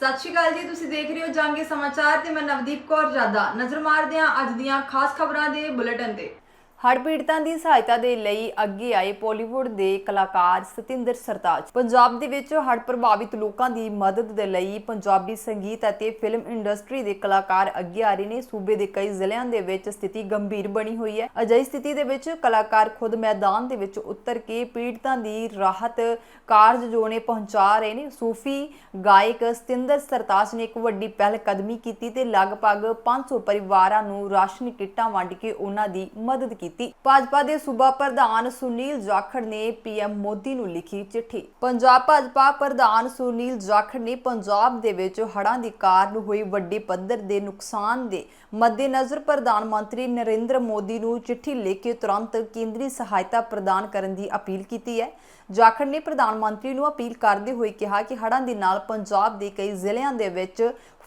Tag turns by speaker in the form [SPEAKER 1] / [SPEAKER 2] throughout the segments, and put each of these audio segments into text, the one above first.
[SPEAKER 1] ਸਤਿ ਸ਼੍ਰੀ ਅਕਾਲ ਜੀ, ਤੁਸੀਂ ਦੇਖ ਰਹੇ ਹੋ ਜਾਂਗੇ ਸਮਾਚਾਰ ਤੇ ਮੈਂ ਨਵਦੀਪ ਕੌਰ ਜਾਦਾ। ਨਜ਼ਰ ਮਾਰਦੇ ਹਾਂ ਅੱਜ ਦੀਆਂ ਖਾਸ ਖਬਰਾਂ ਦੇ ਬੁਲੇਟਿਨ ਤੇ। ਹੜ੍ਹ ਪੀੜਤਾਂ ਦੀ ਸਹਾਇਤਾ ਦੇ ਲਈ ਅੱਗੇ ਆਏ ਬਾਲੀਵੁੱਡ ਦੇ ਕਲਾਕਾਰ ਸਤਿੰਦਰ ਸਰਤਾਜ। ਪੰਜਾਬ ਦੇ ਵਿੱਚ ਹੜ੍ਹ ਪ੍ਰਭਾਵਿਤ ਲੋਕਾਂ ਦੀ ਮਦਦ ਦੇ ਲਈ ਪੰਜਾਬੀ ਸੰਗੀਤ ਅਤੇ ਫਿਲਮ ਇੰਡਸਟਰੀ ਦੇ ਕਲਾਕਾਰ ਅੱਗੇ ਆ ਰਹੇ ਨੇ। ਸੂਬੇ ਦੇ ਕਈ ਜ਼ਿਲ੍ਹਿਆਂ ਦੇ ਵਿੱਚ ਸਥਿਤੀ ਗੰਭੀਰ ਬਣੀ ਹੋਈ ਹੈ। ਅਜਿਹੀ ਸਥਿਤੀ ਦੇ ਵਿੱਚ ਕਲਾਕਾਰ ਖੁਦ ਮੈਦਾਨ ਦੇ ਵਿੱਚ ਉਤਰ ਕੇ ਪੀੜਤਾਂ ਦੀ ਰਾਹਤ ਕਾਰਜ ਜੋ ਨੇ ਪਹੁੰਚਾ ਰਹੇ ਨੇ। ਸੂਫੀ ਗਾਇਕ ਸਤਿੰਦਰ ਸਰਤਾਜ ਨੇ ਇੱਕ ਵੱਡੀ ਪਹਿਲ ਕਦਮੀ ਕੀਤੀ ਤੇ ਲਗਭਗ 500 ਪਰਿਵਾਰਾਂ ਨੂੰ ਰਾਸ਼ਨ ਕਿੱਟਾਂ ਵੰਡ ਕੇ ਉਹਨਾਂ ਦੀ ਮਦਦ ਕੀਤੀ। ਭਾਜਪਾ ਦੇ ਸੂਬਾ ਪ੍ਰਧਾਨ ਸੁਨੀਲ ਜਾਖੜ ਨੇ ਪੀਐਮ ਮੋਦੀ ਨੂੰ ਲਿਖੀ ਚਿੱਠੀ। ਪੰਜਾਬ ਭਾਜਪਾ ਪ੍ਰਧਾਨ ਸੁਨੀਲ ਜਾਖੜ ਨੇ ਪੰਜਾਬ ਦੇ ਵਿੱਚ ਹੜ੍ਹਾਂ ਦੇ ਕਾਰਨ ਹੋਈ ਵੱਡੇ ਪੱਧਰ ਦੇ ਨੁਕਸਾਨ ਦੇ ਮੱਦੇਨਜ਼ਰ ਪ੍ਰਧਾਨ ਮੰਤਰੀ ਨਰਿੰਦਰ ਮੋਦੀ ਨੂੰ ਚਿੱਠੀ ਲਿਖ ਕੇ ਤੁਰੰਤ ਕੇਂਦਰੀ ਸਹਾਇਤਾ ਪ੍ਰਦਾਨ ਕਰਨ ਦੀ ਅਪੀਲ ਕੀਤੀ ਹੈ। ਜਾਖੜ ਨੇ ਪ੍ਰਧਾਨ ਮੰਤਰੀ ਨੂੰ ਅਪੀਲ ਕਰਦੇ ਹੋਏ ਕਿਹਾ ਕਿ ਹੜ੍ਹਾਂ ਦੇ ਨਾਲ ਪੰਜਾਬ ਦੇ ਕਈ ਜ਼ਿਲ੍ਹਿਆਂ ਦੇ ਵਿੱਚ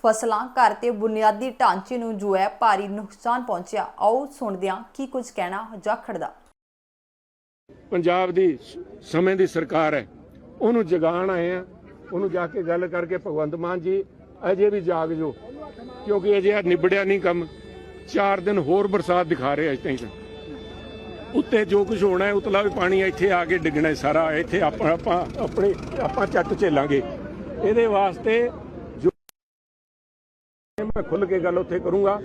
[SPEAKER 1] ਫਸਲਾਂ, ਘਰ ਤੇ ਬੁਨਿਆਦੀ ਢਾਂਚੇ ਨੂੰ ਜੋ ਹੈ ਭਾਰੀ ਨੁਕਸਾਨ ਪਹੁੰਚਿਆ। ਆਓ ਸੁਣਦੇ ਹਾਂ ਕੀ ਕੁਝ ਕਹਿਣਾ ਜਾਖੜ ਦਾ
[SPEAKER 2] ਪੰਜਾਬ ਦੀ ਸਮੇਂ ਦੀ ਸਰਕਾਰ ਹੈ। ਉਹਨੂੰ ਜਗਾਉਣ ਆਏ ਆ। ਉਹਨੂੰ ਜਾ ਕੇ ਗੱਲ ਕਰਕੇ ਭਗਵੰਤ ਮਾਨ ਜੀ, ਅਜੇ ਵੀ ਜਾਗ ਜੋ ਕਿਉਂਕਿ ਅਜੇ ਨਿਬੜਿਆ ਨਹੀਂ ਕੰਮ। 4 ਦਿਨ ਹੋਰ ਬਰਸਾਤ ਦਿਖਾ ਰਹੇ ਅਜੇ ਤਾਈਂ ਉੱਤੇ ਜੋ ਕੁਝ ਹੋਣਾ ਹੈ, ਉਤਲਾ ਵੀ ਪਾਣੀ ਇੱਥੇ ਆ ਕੇ ਡਿੱਗਣਾ ਸਾਰਾ। ਇੱਥੇ ਆਪਾਂ ਆਪਾਂ, ਆਪਣੇ, ਆਪਾਂ ਚੱਟ ਝੇਲਾਂਗੇ। ਇਹਦੇ ਵਾਸਤੇ ਮੈਂ ਖੁੱਲ ਕੇ ਗੱਲ ਉੱਥੇ ਕਰੂੰਗਾ।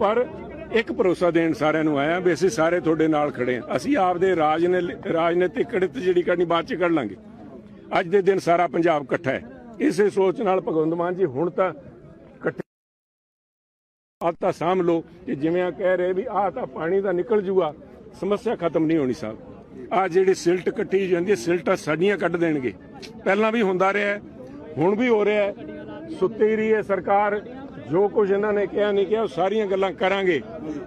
[SPEAKER 2] ਪਰ ਇੱਕ ਭਰੋਸਾ ਦੇਣ ਸਾਰਿਆਂ ਨੂੰ ਆਇਆ ਵੀ ਅਸੀਂ ਸਾਰੇ ਤੁਹਾਡੇ ਨਾਲ ਖੜੇ ਹਾਂ। ਅਸੀਂ ਆਪਦੇ ਰਾਜਨੀਤਿਕ ਕੜਿਤ ਜਿਹੜੀ ਕਰਨੀ ਬਾਅਦ ਚ ਕੱਢ ਲਾਂਗੇ। ਅੱਜ ਦੇ ਦਿਨ ਸਾਰਾ ਪੰਜਾਬ ਇਕੱਠਾ ਹੈ। ਇਸੇ ਸੋਚ ਨਾਲ ਭਗਵੰਤ ਮਾਨ ਜੀ ਹੁਣ ਤਾਂ ਇਕੱਠੇ ਸਾਂਭ ਲੋ ਕਿ ਜਿਵੇਂ ਆ ਕਹਿ ਰਹੇ ਵੀ ਆਹ ਤਾਂ ਪਾਣੀ ਦਾ ਨਿਕਲ ਜੂਗਾ ਸਮੱਸਿਆ ਖਤਮ ਨਹੀਂ ਹੋਣੀ ਸਾਹਿਬ ਆ ਜਿਹੜੀ ਸਿਲਟ ਕੱਟੀ ਜਾਂਦੀ ਹੈ, ਸਿਲਟਾਂ ਸਾਡੀਆਂ ਕੱਢ ਦੇਣਗੇ। ਪਹਿਲਾਂ ਵੀ ਹੁੰਦਾ ਰਿਹਾ ਹੁਣ ਵੀ ਹੋ ਰਿਹਾ ਸੁੱਤੀ ਰਹੀ ਹੈ ਸਰਕਾਰ। ਜੋ ਕੁਝ ਇਹਨਾਂ ਨੇ ਕਿਹਾ ਨਹੀਂ ਕਿਹਾ ਉਹ ਸਾਰੀਆਂ ਗੱਲਾਂ ਕਰਾਂਗੇ।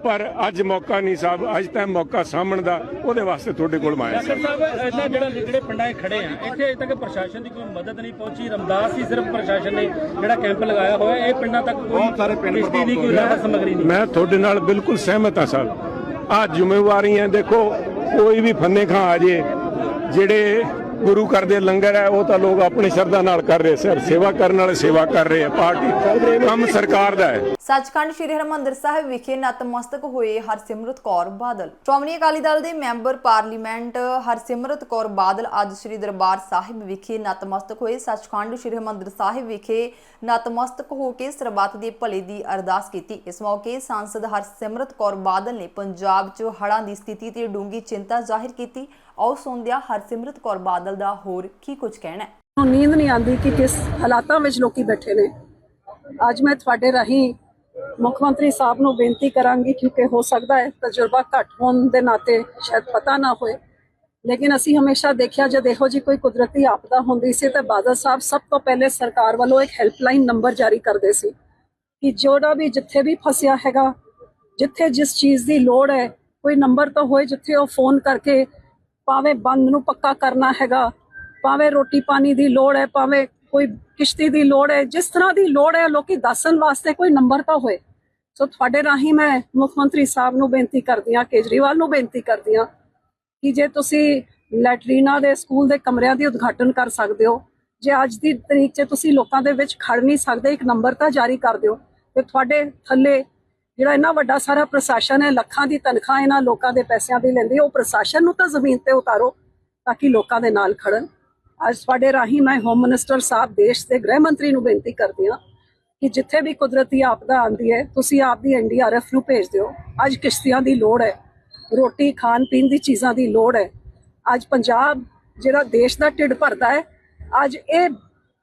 [SPEAKER 2] ਪਰ ਅੱਜ ਮੌਕਾ ਨਹੀਂ ਸਾਹਿਬ ਅੱਜ ਤਾਂ ਮੌਕਾ ਸਾਹਮਣ ਦਾ ਉਹਦੇ ਵਾਸਤੇ ਤੁਹਾਡੇ ਕੋਲ ਮਾਇਆ
[SPEAKER 3] ਸਾਹਿਬ ਇਹਨਾਂ ਜਿਹੜਾ ਜਿਹੜੇ ਪਿੰਡਾਂ 'ਚ ਖੜੇ ਆ ਇੱਥੇ ਅਜੇ ਤੱਕ ਪ੍ਰਸ਼ਾਸਨ ਦੀ ਕੋਈ ਮਦਦ ਨਹੀਂ ਪਹੁੰਚੀ। ਰਮਦਾਸ ਹੀ ਸਿਰਫ ਪ੍ਰਸ਼ਾਸਨ ਨੇ ਜਿਹੜਾ ਕੈਂਪ ਲਗਾਇਆ ਹੋਇਆ ਇਹ ਪਿੰਡਾਂ ਤੱਕ ਕੋਈ ਸਾਰੇ ਪਿੰਡ ਦੀ ਕੋਈ ਰਾਹਤ ਸਮਗਰੀ ਨਹੀਂ।
[SPEAKER 2] ਮੈਂ ਤੁਹਾਡੇ ਨਾਲ ਬਿਲਕੁਲ ਸਹਿਮਤ ਹਾਂ ਸਾਹਿਬ। ਆ ਜ਼ਿੰਮੇਵਾਰੀਆਂ ਦੇਖੋ ਕੋਈ ਵੀ ਫੰਨੇ ਖਾਂ ਆ ਜੇ ਜਿਹੜੇ ਗੁਰੂ ਘਰ ਦੇ ਲੰਗਰ ਹੈ, ਉਹ ਤਾਂ ਲੋਕ ਆਪਣੀ ਸ਼ਰਧਾ ਨਾਲ ਕਰ ਰਹੇ ਸਰ, ਸੇਵਾ ਕਰਨ ਵਾਲੇ ਸੇਵਾ ਕਰ ਰਹੇ ਆ, ਪਾਰਟੀ ਕੰਮ ਸਰਕਾਰ ਦਾ ਹੈ।
[SPEAKER 1] ਸੱਚਖੰਡ ਸ੍ਰੀ ਹਰਿਮੰਦਰ ਸਾਹਿਬ ਵਿਖੇ ਨਤਮਸਤਕ ਹੋਏ ਹਰਸਿਮਰਤ ਕੌਰ ਬਾਦਲ। ਸ਼੍ਰੋਮਣੀ ਅਕਾਲੀ ਦਲ ਦੇ ਮੈਂਬਰ ਪਾਰਲੀਮੈਂਟ ਹਰਸਿਮਰਤ ਕੌਰ ਬਾਦਲ ਅੱਜ ਸ੍ਰੀ ਦਰਬਾਰ ਸਾਹਿਬ ਵਿਖੇ ਨਤਮਸਤਕ ਹੋਏ। ਸੱਚਖੰਡ ਸ੍ਰੀ ਹਰਿਮੰਦਰ ਸਾਹਿਬ ਵਿਖੇ ਨਤਮਸਤਕ ਹੋ ਕੇ ਸਰਬੱਤ ਦੇ ਭਲੇ ਦੀ ਅਰਦਾਸ ਕੀਤੀ। ਇਸ ਮੌਕੇ ਸਾਂਸਦ ਹਰਸਿਮਰਤ ਕੌਰ ਬਾਦਲ ਨੇ ਪੰਜਾਬ 'ਚ ਹੜ੍ਹਾਂ ਦੀ ਸਥਿਤੀ ਤੇ ਡੂੰਗੀ ਚਿੰਤਾ ਜ਼ਾਹਿਰ ਕੀਤੀ। ਆਓ ਸੁਣਦਿਆਂ ਹਰਸਿਮਰਤ ਕੌਰ ਬਾਦਲ ਦਾ ਹੋਰ ਕੀ ਕੁਝ ਕਹਿਣਾ ਹੈ?
[SPEAKER 4] ਨੂੰ ਨੀਂਦ ਨਹੀਂ ਆਉਂਦੀ ਕਿ ਕਿਸ ਹਾਲਾਤਾਂ ਵਿੱਚ ਲੋਕੀ ਬੈਠੇ ਨੇ। ਅੱਜ ਮੈਂ ਤੁਹਾਡੇ ਰਾਹੀਂ ਮੁੱਖ ਮੰਤਰੀ ਸਾਹਿਬ ਨੂੰ ਬੇਨਤੀ ਕਰਾਂਗੀ ਕਿਉਂਕਿ ਹੋ ਸਕਦਾ ਹੈ ਤਜਰਬਾ ਘੱਟ ਹੋਣ ਦੇ ਨਾਤੇ ਸ਼ਾਇਦ ਪਤਾ ਨਾ ਹੋਏ। ਲੇਕਿਨ ਅਸੀਂ ਹਮੇਸ਼ਾ ਦੇਖਿਆ, ਜਦ ਇਹੋ ਜੀ ਕੋਈ ਕੁਦਰਤੀ ਆਪਦਾ ਹੁੰਦੀ ਸੀ ਤਾਂ ਬਾਦਲ ਸਾਹਿਬ ਸਭ ਤੋਂ ਪਹਿਲੇ ਸਰਕਾਰ ਵੱਲੋਂ ਇੱਕ ਹੈਲਪਲਾਈਨ ਨੰਬਰ ਜਾਰੀ ਕਰਦੇ ਸੀ ਕਿ ਜੋੜਾ ਵੀ ਜਿੱਥੇ ਵੀ ਫਸਿਆ ਹੈਗਾ, ਜਿੱਥੇ ਜਿਸ ਚੀਜ਼ ਦੀ ਲੋੜ ਹੈ, ਕੋਈ ਨੰਬਰ ਤਾਂ ਹੋਏ ਜਿੱਥੇ ਉਹ ਫੋਨ ਕਰਕੇ ਭਾਵੇਂ ਬੰਦ ਨੂੰ ਪੱਕਾ ਕਰਨਾ ਹੈਗਾ, ਭਾਵੇਂ ਰੋਟੀ ਪਾਣੀ ਦੀ ਲੋੜ ਹੈ, ਭਾਵੇਂ ਕੋਈ ਕਿਸ਼ਤੀ ਦੀ ਲੋੜ ਹੈ, ਜਿਸ ਤਰ੍ਹਾਂ ਦੀ ਲੋੜ ਹੈ, ਲੋਕੀ ਦੱਸਣ ਵਾਸਤੇ ਕੋਈ ਨੰਬਰ ਤਾਂ ਹੋਏ। ਸੋ ਤੁਹਾਡੇ ਰਾਹੀਂ ਮੈਂ ਮੁੱਖ ਮੰਤਰੀ ਸਾਹਿਬ ਨੂੰ ਬੇਨਤੀ ਕਰਦੀ ਹਾਂ, ਕੇਜਰੀਵਾਲ ਨੂੰ ਬੇਨਤੀ ਕਰਦੀ ਹਾਂ ਕਿ ਜੇ ਤੁਸੀਂ ਲੈਟਰੀਨਾ ਦੇ ਸਕੂਲ ਦੇ ਕਮਰਿਆਂ ਦੀ ਉਦਘਾਟਨ ਕਰ ਸਕਦੇ ਹੋ, ਜੇ ਅੱਜ ਦੀ ਤਰੀਕ 'ਚ ਤੁਸੀਂ ਲੋਕਾਂ ਦੇ ਵਿੱਚ ਖੜ ਨਹੀਂ ਸਕਦੇ, ਇੱਕ ਨੰਬਰ ਤਾਂ ਜਾਰੀ ਕਰ ਦਿਓ ਤੇ ਤੁਹਾਡੇ ਥੱਲੇ ਜਿਹੜਾ ਇੰਨਾ ਵੱਡਾ ਸਾਰਾ ਪ੍ਰਸ਼ਾਸਨ ਹੈ, ਲੱਖਾਂ ਦੀ ਤਨਖਾਹ ਇਹਨਾਂ ਲੋਕਾਂ ਦੇ ਪੈਸਿਆਂ ਦੀ ਲੈਂਦੀ ਉਹ ਪ੍ਰਸ਼ਾਸਨ ਨੂੰ ਤਾਂ ਜ਼ਮੀਨ ਤੇ ਉਤਾਰੋ ਤਾਂ ਕਿ ਲੋਕਾਂ ਦੇ ਨਾਲ ਖੜਨ। ਅੱਜ ਤੁਹਾਡੇ ਰਾਹੀਂ ਮੈਂ ਹੋਮ ਮਿਨਿਸਟਰ ਸਾਹਿਬ, ਦੇਸ਼ ਦੇ ਗ੍ਰਹਿ ਮੰਤਰੀ ਨੂੰ ਬੇਨਤੀ ਕਰਦੀ ਹਾਂ ਕਿ ਜਿੱਥੇ ਵੀ ਕੁਦਰਤੀ ਆਪਦਾ ਆਉਂਦੀ ਹੈ, ਤੁਸੀਂ ਆਪਦੀ ਐਨਡੀਆਰਐਫ ਨੂੰ ਭੇਜ ਦਿਓ। ਅੱਜ ਕਿਸ਼ਤੀਆਂ ਦੀ ਲੋੜ ਹੈ, ਰੋਟੀ, ਖਾਣ ਪੀਣ ਦੀ ਚੀਜ਼ਾਂ ਦੀ ਲੋੜ ਹੈ। ਅੱਜ ਪੰਜਾਬ ਜਿਹੜਾ ਦੇਸ਼ ਦਾ ਢਿੱਡ ਭਰਦਾ ਹੈ, ਅੱਜ ਇਹ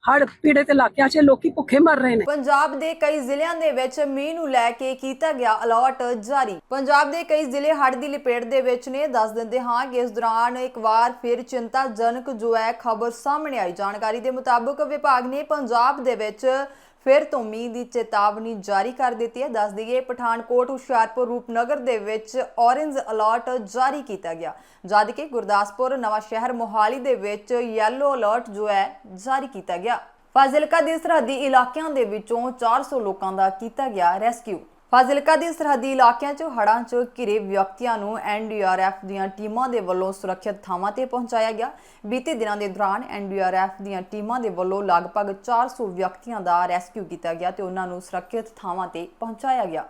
[SPEAKER 4] ਹੜ੍ਹ ਪੀੜਤ ਇਲਾਕਿਆਂ 'ਚ ਲੋਕੀ ਭੁੱਖੇ ਮਰ ਰਹੇ ਨੇ।
[SPEAKER 1] ਪੰਜਾਬ ਦੇ ਕਈ ਜ਼ਿਲ੍ਹਿਆਂ ਦੇ ਵਿੱਚ ਮੀਂਹ ਨੂੰ ਲੈ ਕੇ ਕੀਤਾ ਗਿਆ ਅਲਰਟ ਜਾਰੀ। ਪੰਜਾਬ ਦੇ ਕਈ ਜ਼ਿਲ੍ਹੇ ਹੜ੍ਹ ਦੀ ਲਪੇਟ ਦੇ ਵਿੱਚ ਨੇ। ਦੱਸ ਦਿੰਦੇ ਹਾਂ ਕਿ ਇਸ ਦੌਰਾਨ ਇੱਕ ਵਾਰ ਫਿਰ ਚਿੰਤਾਜਨਕ ਜੋ ਹੈ ਖਬਰ ਸਾਹਮਣੇ ਆਈ। ਜਾਣਕਾਰੀ ਦੇ ਮੁਤਾਬਕ ਵਿਭਾਗ ਨੇ ਪੰਜਾਬ ਦੇ ਵਿੱਚ ਫਿਰ ਤੋਂ ਮੀਂਹ ਦੀ ਚੇਤਾਵਨੀ ਜਾਰੀ ਕਰ ਦਿੱਤੀ ਹੈ। ਦੱਸ ਦਈਏ, ਪਠਾਨਕੋਟ, ਹੁਸ਼ਿਆਰਪੁਰ, ਰੂਪਨਗਰ ਦੇ ਵਿੱਚ ਔਰੇਂਜ ਅਲਰਟ ਜਾਰੀ ਕੀਤਾ ਗਿਆ। ਜਦ ਕਿ ਗੁਰਦਾਸਪੁਰ ਨਵਾਂ ਸ਼ਹਿਰ ਮੋਹਾਲੀ ਦੇ ਵਿੱਚ ਯੈਲੋ ਅਲਰਟ ਜੋ ਹੈ, ਜਾਰੀ ਕੀਤਾ ਗਿਆ। ਫਾਜ਼ਿਲਕਾ ਦੇ ਸਰਹੱਦੀ ਇਲਾਕਿਆਂ ਦੇ ਵਿੱਚੋਂ 400 ਲੋਕਾਂ ਦਾ ਕੀਤਾ ਗਿਆ ਰੈਸਕਿਊ। ਫਾਜ਼ਿਲਕਾ ਦੇ ਸਰਹੱਦੀ ਇਲਾਕਿਆਂ 'ਚ ਹੜ੍ਹਾਂ 'ਚ ਘਿਰੇ ਵਿਅਕਤੀਆਂ ਨੂੰ ਐਨਡੀਆਰਐਫ ਦੀਆਂ ਟੀਮਾਂ ਦੇ ਵੱਲੋਂ ਸੁਰੱਖਿਅਤ ਥਾਵਾਂ ਤੇ ਪਹੁੰਚਾਇਆ ਗਿਆ। ਬੀਤੇ ਦਿਨਾਂ ਦੇ ਦੌਰਾਨ ਐਨਡੀਆਰਐਫ ਦੀਆਂ ਟੀਮਾਂ ਦੇ ਵੱਲੋਂ ਲਗਭਗ 400 ਵਿਅਕਤੀਆਂ ਦਾ ਰੈਸਕਿਊ ਕੀਤਾ ਗਿਆ ਤੇ ਉਹਨਾਂ ਨੂੰ ਸੁਰੱਖਿਅਤ ਥਾਵਾਂ ਤੇ ਪਹੁੰਚਾਇਆ ਗਿਆ।